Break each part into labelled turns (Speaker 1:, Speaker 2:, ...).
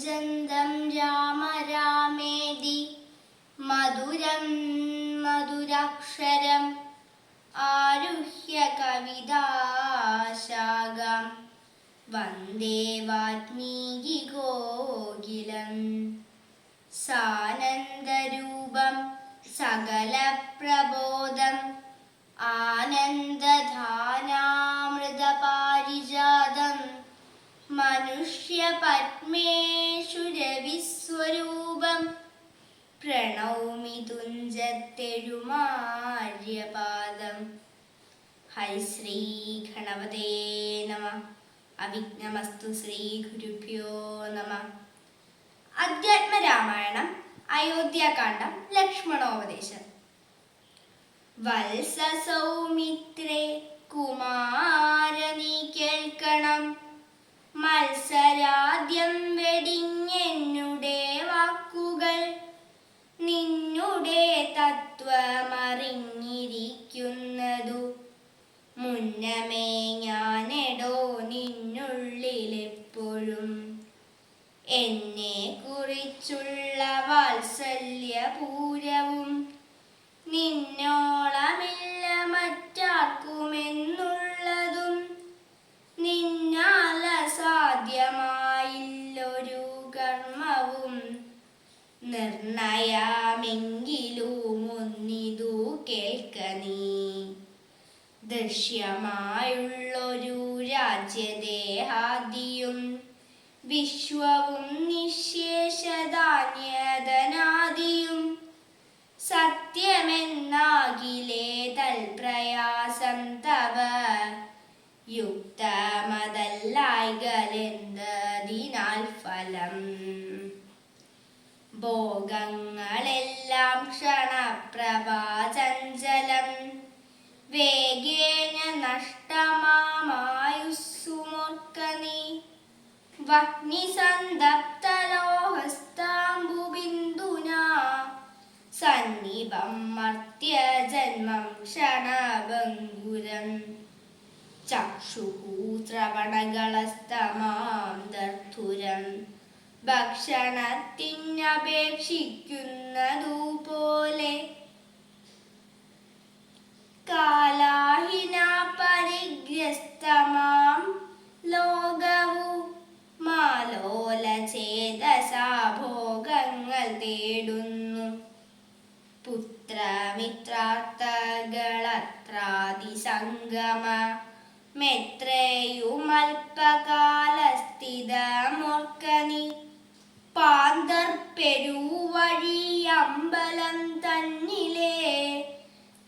Speaker 1: കൂജന്തം രാമ രാമേതി മധുരം മധുരാക്ഷരം ആരുഹ്യ കവിതാശാഖം വന്ദേ വാത്മീകി ഗോകിലം. സാനന്ദരൂപം സകല പ്രബോധം ആനന്ദധാനാമൃതപാരിജാതം പ്രണൗമി തുഞ്ചത്തെഴുമാര്യപാദം ശ്രീ ഗണപതേ നമ. അവിഘ്നമസ്തു ശ്രീ ഗുരുഭ്യോ നമ. അധ്യാത്മരാമായണം അയോധ്യാകാന്ഡം ലക്ഷ്മണോപദേശം. വത്സസൗമിത്രേ കുമാര തത്വമറിഞ്ഞിരിക്കുന്നതു മുന്നമേ ഞാനെടോ നിന്നുള്ളിലെപ്പോഴും. എന്നെ കുറിച്ചുള്ള വാത്സല്യപൂരവും നിന്നോളമില്ല മറ്റാർക്കുമെന്നുള്ളതും നിന്നാൽ അസാധ്യമായില്ലൊരു കർമ്മവും നിർണയമെങ്കിലും ദൃശ്യമായുള്ളൊരു രാജ്യദേഹാദിയും വിശ്വവും നിശേഷധാന്യതനാദിയും സത്യമെന്നാകിലേ തൽപ്രയാസം തവ യുക്തമതല്ലായ്കലെന്തതിനാൽ ഫലം. ഭോഗങ്ങളെല്ലാം ക്ഷണപ്രഭാചഞ്ചലം വേഗേന നഷ്ടമാമായുസ്സുമോർക്ക നീ വഹ്നിസന്തപ്തലോഹസ്താംബുബിന്ദുനാ. സന്നിപം മർത്യ ജന്മം ക്ഷണഭംഗുരം. ചക്ഷുഃ ശ്രവണകളസ്തമാം ദർധുരം. ഭക്ഷണത്തിനപേക്ഷിക്കുന്നതു പോലെ പുത്രമിത്രാർത്ഥകളത്രാദിസംഗമ മെത്രയുമൽപകാലസ്ഥിതമോർക്കനി പാന്തർ പെരുവഴി അമ്പലം തന്നിലേ.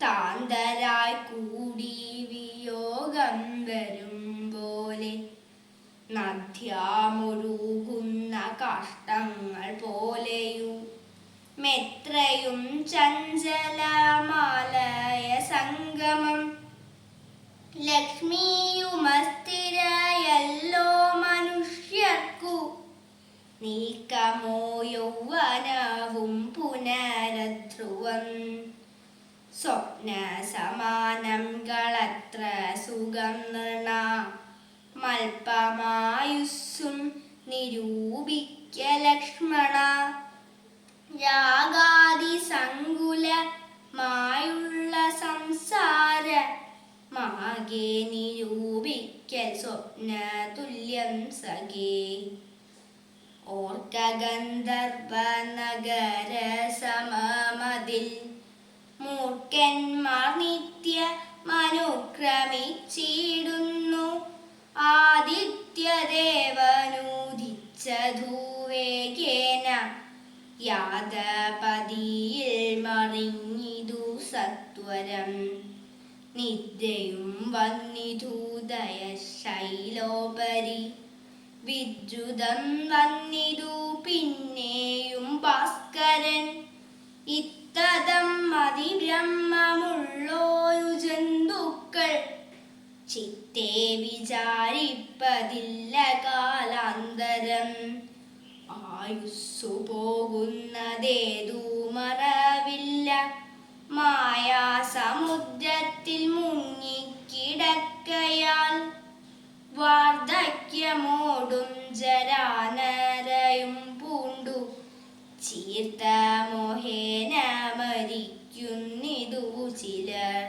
Speaker 1: താന്തരായി കൂടി വിയോഗം വരും പോലെ നദ്യാമൊഴുകുന്ന ലക്ഷ്മിയുമസ്ഥിരയല്ലോ മനുഷ്യർക്കു. നീക്കമോ യൗവനവും പുനരധ്രുവം. സ്വപ്ന സമാനം കളത്ര സുഖം നൃണ. മൽപമായുസ്സും നിരൂപിക്ക തുല്യം സഖേ. ഓർക്ക നഗര സമമതിൽ മൂർഖന്മാർ നിത്യ മനുക്രമിച്ചിടുന്നു. ആദിത്യദേവനൂദിച്ചധൂവേഗേന യാദപതിയിൽ മറിഞ്ഞിതു സത്വരം. നിദ്രയും വന്നിധൂതയ ശൈലോപരി വിദ്യുതം വന്നിതു പിന്നെയും ഭാസ്കരൻ. ഇത്തതം അതിബ്രഹ്മമുള്ളോരു ജന്തുക്കൾ. ചിത്തെ വിചാരിപ്പതില്ല കാലാന്തരം. ആയുസ്സു പോകുന്നതേതു മറവില്ല മായാസമുദ്രത്തിൽ മുങ്ങിക്കിടക്കയാൽ വാർദ്ധക്യമോടും ജരാനരയും പൂണ്ടു. ചീർത്ത മോഹേന മരിക്കുന്നിതു ചിലർ.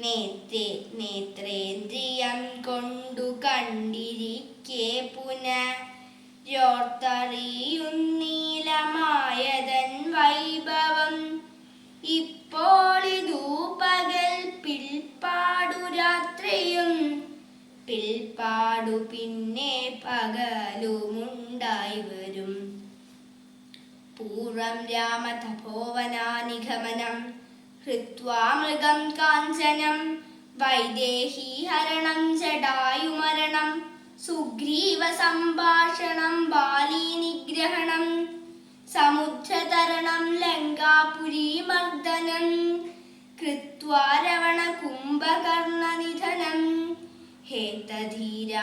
Speaker 1: നേത്രേ നേത്രേന്ദ്രിയം കൊണ്ടു കണ്ടിരിക്കെ പുന പിന്നെ പകലുമുണ്ടായി വരും. പൂർവം രാമതപോവനാനിഗമനം ഹൃത്വാ മൃഗം കാഞ്ചനം വൈദേഹി ഹരണം ജടായുമരണം സുഗ്രീവ സംഭാഷണം ബാലീ നിഗ്രഹണം സമുദ്രതരണം ലങ്കാപുരീ മർദ്ദനം കൃത്വാ രവണ കുംഭകർണനിധനം ഹേതധീരാമായണം